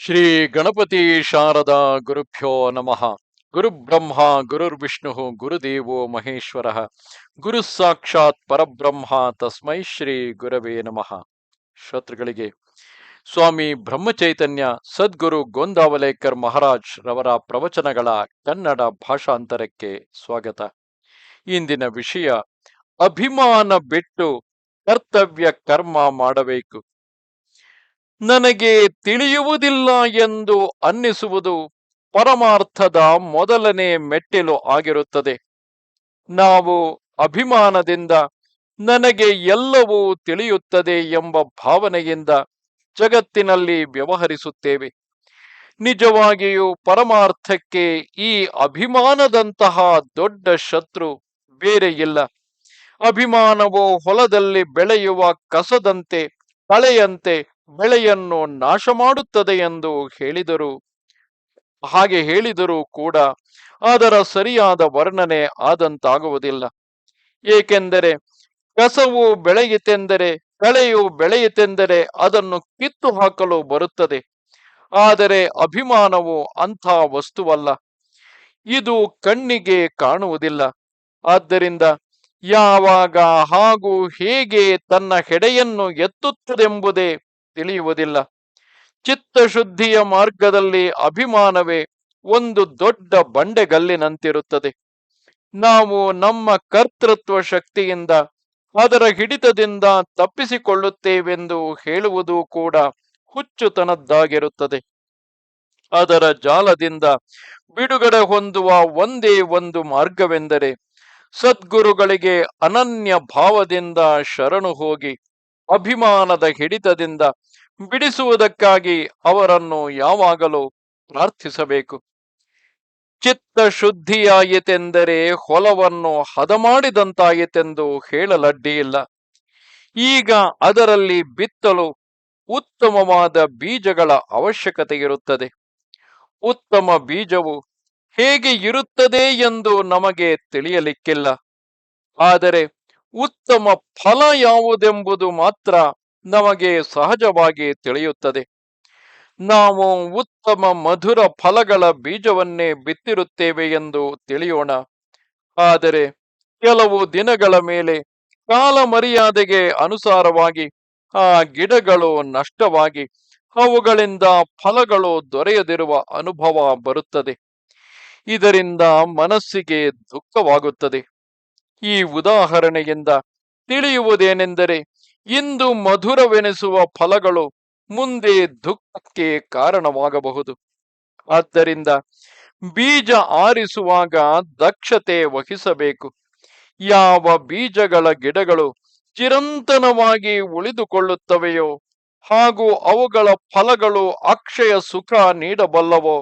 ಶ್ರೀ ಗಣಪತಿ ಶಾರದಾ ಗುರುಭ್ಯೋ ನಮಃ. ಗುರುಬ್ರಹ್ಮ ಗುರುರ್ವಿಷ್ಣು ಗುರುದೇವೋ ಮಹೇಶ್ವರ. ಗುರು ಸಾಕ್ಷಾತ್ ಪರಬ್ರಹ್ಮ ತಸ್ಮೈ ಶ್ರೀ ಗುರವೇ ನಮಃ. ಶ್ರೋತೃಗಳಿಗೆ, ಸ್ವಾಮಿ ಬ್ರಹ್ಮಚೈತನ್ಯ ಸದ್ಗುರು ಗೋಂದಾವಲೇಕರ್ ಮಹಾರಾಜ್ ರವರ ಪ್ರವಚನಗಳ ಕನ್ನಡ ಭಾಷಾಂತರಕ್ಕೆ ಸ್ವಾಗತ. ಇಂದಿನ ವಿಷಯ, ಅಭಿಮಾನ ಬಿಟ್ಟು ಕರ್ತವ್ಯ ಕರ್ಮ ಮಾಡಬೇಕು. ನನಗೆ ತಿಳಿಯುವುದಿಲ್ಲ ಎಂದು ಅನ್ನಿಸುವುದು ಪರಮಾರ್ಥದ ಮೊದಲನೇ ಮೆಟ್ಟಿಲು ಆಗಿರುತ್ತದೆ. ನಾವು ಅಭಿಮಾನದಿಂದ ನನಗೆ ಎಲ್ಲವೂ ತಿಳಿಯುತ್ತದೆ ಎಂಬ ಭಾವನೆಯಿಂದ ಜಗತ್ತಿನಲ್ಲಿ ವ್ಯವಹರಿಸುತ್ತೇವೆ. ನಿಜವಾಗಿಯೂ ಪರಮಾರ್ಥಕ್ಕೆ ಈ ಅಭಿಮಾನದಂತಹ ದೊಡ್ಡ ಶತ್ರು ಬೇರೆ ಇಲ್ಲ. ಅಭಿಮಾನವು ಹೊಲದಲ್ಲಿ ಬೆಳೆಯುವ ಕಸದಂತೆ ಕಳೆಯಂತೆ ಬೆಳೆಯನ್ನು ನಾಶ ಮಾಡುತ್ತದೆ ಎಂದು ಹೇಳಿದರು. ಹಾಗೆ ಹೇಳಿದರೂ ಕೂಡ ಅದರ ಸರಿಯಾದ ವರ್ಣನೆ ಆದಂತಾಗುವುದಿಲ್ಲ. ಏಕೆಂದರೆ ಕಸವು ಬೆಳೆಯಿತೆಂದರೆ, ಕಳೆಯು ಬೆಳೆಯಿತೆಂದರೆ ಅದನ್ನು ಕಿತ್ತು ಹಾಕಲು ಬರುತ್ತದೆ. ಆದರೆ ಅಭಿಮಾನವು ಅಂಥ ವಸ್ತುವಲ್ಲ. ಇದು ಕಣ್ಣಿಗೆ ಕಾಣುವುದಿಲ್ಲ. ಆದ್ದರಿಂದ ಯಾವಾಗ ಹಾಗೂ ಹೇಗೆ ತನ್ನ ಹೆಡೆಯನ್ನು ಎತ್ತುತ್ತದೆಂಬುದೇ ತಿಳಿಯುವುದಿಲ್ಲ. ಚಿತ್ತಶುದ್ಧಿಯ ಮಾರ್ಗದಲ್ಲಿ ಅಭಿಮಾನವೇ ಒಂದು ದೊಡ್ಡ ಬಂಡೆಗಲ್ಲಿನಂತಿರುತ್ತದೆ. ನಾವು ನಮ್ಮ ಕರ್ತೃತ್ವ ಶಕ್ತಿಯಿಂದ, ಅದರ ಹಿಡಿತದಿಂದ ತಪ್ಪಿಸಿಕೊಳ್ಳುತ್ತೇವೆಂದು ಹೇಳುವುದು ಕೂಡ ಹುಚ್ಚುತನದ್ದಾಗಿರುತ್ತದೆ. ಅದರ ಜಾಲದಿಂದ ಬಿಡುಗಡೆ ಹೊಂದುವ ಒಂದೇ ಒಂದು ಮಾರ್ಗವೆಂದರೆ, ಸದ್ಗುರುಗಳಿಗೆ ಅನನ್ಯ ಭಾವದಿಂದ ಶರಣು ಹೋಗಿ, ಅಭಿಮಾನದ ಹಿಡಿತದಿಂದ ಬಿಡಿಸುವುದಕ್ಕಾಗಿ ಅವರನ್ನು ಯಾವಾಗಲೂ ಪ್ರಾರ್ಥಿಸಬೇಕು. ಚಿತ್ತ ಶುದ್ಧಿಯಾಯಿತೆಂದರೆ ಹೊಲವನ್ನು ಹದ ಮಾಡಿದಂತಾಯಿತೆಂದು ಹೇಳಲಡ್ಡಿಯಿಲ್ಲ. ಈಗ ಅದರಲ್ಲಿ ಬಿತ್ತಲು ಉತ್ತಮವಾದ ಬೀಜಗಳ ಅವಶ್ಯಕತೆ ಇರುತ್ತದೆ ಉತ್ತಮ ಬೀಜವು ಹೇಗೆ ಇರುತ್ತದೆ ಎಂದು ನಮಗೆ ತಿಳಿಯಲಿಕ್ಕಿಲ್ಲ. ಆದರೆ ಉತ್ತಮ ಫಲ ಯಾವುದೆಂಬುದು ಮಾತ್ರ ನಮಗೆ ಸಹಜವಾಗಿ ತಿಳಿಯುತ್ತದೆ. ನಾವು ಉತ್ತಮ ಮಧುರ ಫಲಗಳ ಬೀಜವನ್ನೇ ಬಿತ್ತಿರುತ್ತೇವೆ ಎಂದು ತಿಳಿಯೋಣ. ಆದರೆ ಕೆಲವು ದಿನಗಳ ಮೇಲೆ ಕಾಲ ಮರ್ಯಾದೆಗೆ ಅನುಸಾರವಾಗಿ ಆ ಗಿಡಗಳು ನಷ್ಟವಾಗಿ ಅವುಗಳಿಂದ ಫಲಗಳು ದೊರೆಯದಿರುವ ಅನುಭವ ಬರುತ್ತದೆ. ಇದರಿಂದ ಮನಸ್ಸಿಗೆ ದುಃಖವಾಗುತ್ತದೆ. ಈ ಉದಾಹರಣೆಯಿಂದ ತಿಳಿಯುವುದೇನೆಂದರೆ ಇಂದು ಮಧುರವೆನಿಸುವ ಫಲಗಳು ಮುಂದೆ ದುಃಖಕ್ಕೆ ಕಾರಣವಾಗಬಹುದು. ಆದ್ದರಿಂದ ಬೀಜ ಆರಿಸುವಾಗ ದಕ್ಷತೆ ವಹಿಸಬೇಕು. ಯಾವ ಬೀಜಗಳ ಗಿಡಗಳು ಚಿರಂತನವಾಗಿ ಉಳಿದುಕೊಳ್ಳುತ್ತವೆಯೋ ಹಾಗೂ ಅವುಗಳ ಫಲಗಳು ಅಕ್ಷಯ ಸುಖ ನೀಡಬಲ್ಲವೋ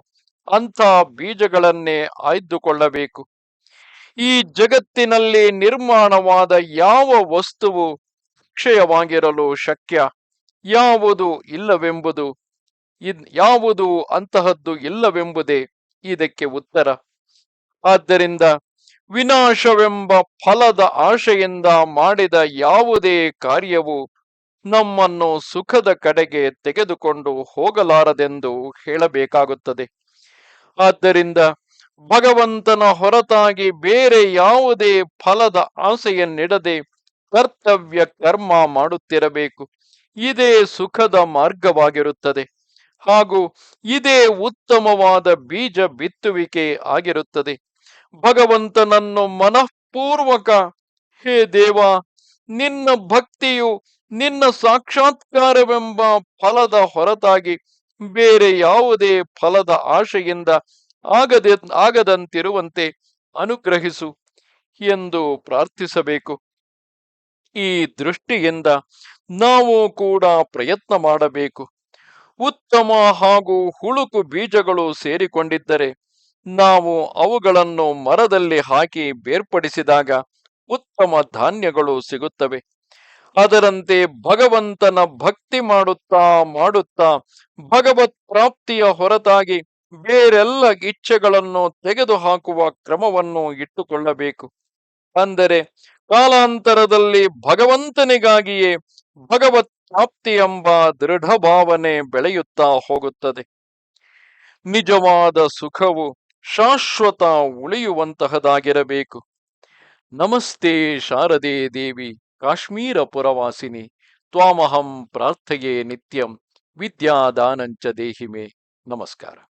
ಅಂಥ ಬೀಜಗಳನ್ನೇ ಆಯ್ದುಕೊಳ್ಳಬೇಕು. ಈ ಜಗತ್ತಿನಲ್ಲಿ ನಿರ್ಮಾಣವಾದ ಯಾವ ವಸ್ತುವು ಅಕ್ಷಯವಾಗಿರಲು ಶಕ್ಯ ಯಾವುದು ಇಲ್ಲವೆಂಬುದು ಯಾವುದು ಅಂತಹದ್ದು ಇಲ್ಲವೆಂಬುದೇ ಇದಕ್ಕೆ ಉತ್ತರ. ಆದ್ದರಿಂದ ವಿನಾಶವೆಂಬ ಫಲದ ಆಶೆಯಿಂದ ಮಾಡಿದ ಯಾವುದೇ ಕಾರ್ಯವು ನಮ್ಮನ್ನು ಸುಖದ ಕಡೆಗೆ ತೆಗೆದುಕೊಂಡು ಹೋಗಲಾರದೆಂದು ಹೇಳಬೇಕಾಗುತ್ತದೆ. ಆದ್ದರಿಂದ ಭಗವಂತನ ಹೊರತಾಗಿ ಬೇರೆ ಯಾವುದೇ ಫಲದ ಆಸೆಯನ್ನಿಡದೆ ಕರ್ತವ್ಯ ಕರ್ಮ ಮಾಡುತ್ತಿರಬೇಕು. ಇದೇ ಸುಖದ ಮಾರ್ಗವಾಗಿರುತ್ತದೆ. ಹಾಗೂ ಇದೇ ಉತ್ತಮವಾದ ಬೀಜ ಬಿತ್ತುವಿಕೆ ಆಗಿರುತ್ತದೆ. ಭಗವಂತನನ್ನು ಮನಃಪೂರ್ವಕ, ಹೇ ದೇವ, ನಿನ್ನ ಭಕ್ತಿಯು ನಿನ್ನ ಸಾಕ್ಷಾತ್ಕಾರವೆಂಬ ಫಲದ ಹೊರತಾಗಿ ಬೇರೆ ಯಾವುದೇ ಫಲದ ಆಶೆಯಿಂದ ಆಗದೆ, ಆಗದಂತಿರುವಂತೆ ಅನುಗ್ರಹಿಸು ಎಂದು ಪ್ರಾರ್ಥಿಸಬೇಕು. ಈ ದೃಷ್ಟಿಯಿಂದ ನಾವು ಕೂಡ ಪ್ರಯತ್ನ ಮಾಡಬೇಕು. ಉತ್ತಮ ಹಾಗೂ ಹುಳುಕು ಬೀಜಗಳು ಸೇರಿಕೊಂಡಿದ್ದರೆ ನಾವು ಅವುಗಳನ್ನು ಮರದಲ್ಲಿ ಹಾಕಿ ಬೇರ್ಪಡಿಸಿದಾಗ ಉತ್ತಮ ಧಾನ್ಯಗಳು ಸಿಗುತ್ತವೆ. ಅದರಂತೆ ಭಗವಂತನ ಭಕ್ತಿ ಮಾಡುತ್ತಾ ಮಾಡುತ್ತಾ ಭಗವತ್ ಪ್ರಾಪ್ತಿಯ ಹೊರತಾಗಿ ಬೇರೆಲ್ಲ ಇಚ್ಛೆಗಳನ್ನು ತೆಗೆದುಹಾಕುವ ಕ್ರಮವನ್ನು ಇಟ್ಟುಕೊಳ್ಳಬೇಕು. ಅಂದರೆ ಕಾಲಾಂತರದಲ್ಲಿ ಭಗವಂತನಿಗಾಗಿಯೇ ಭಗವತ್ ಪ್ರಾಪ್ತಿ ಎಂಬ ದೃಢ ಭಾವನೆ ಬೆಳೆಯುತ್ತಾ ಹೋಗುತ್ತದೆ. ನಿಜವಾದ ಸುಖವು ಶಾಶ್ವತ ಉಳಿಯುವಂತಹದಾಗಿರಬೇಕು. ನಮಸ್ತೆ ಶಾರದೆ ದೇವಿ, ಕಾಶ್ಮೀರ ಪುರವಾಸಿನಿ, ತ್ವಾಮಹಂ ಪ್ರಾರ್ಥಯೇ ನಿತ್ಯಂ, ವಿದ್ಯಾದಾನಂಚ ದೇಹಿಮೆ. ನಮಸ್ಕಾರ.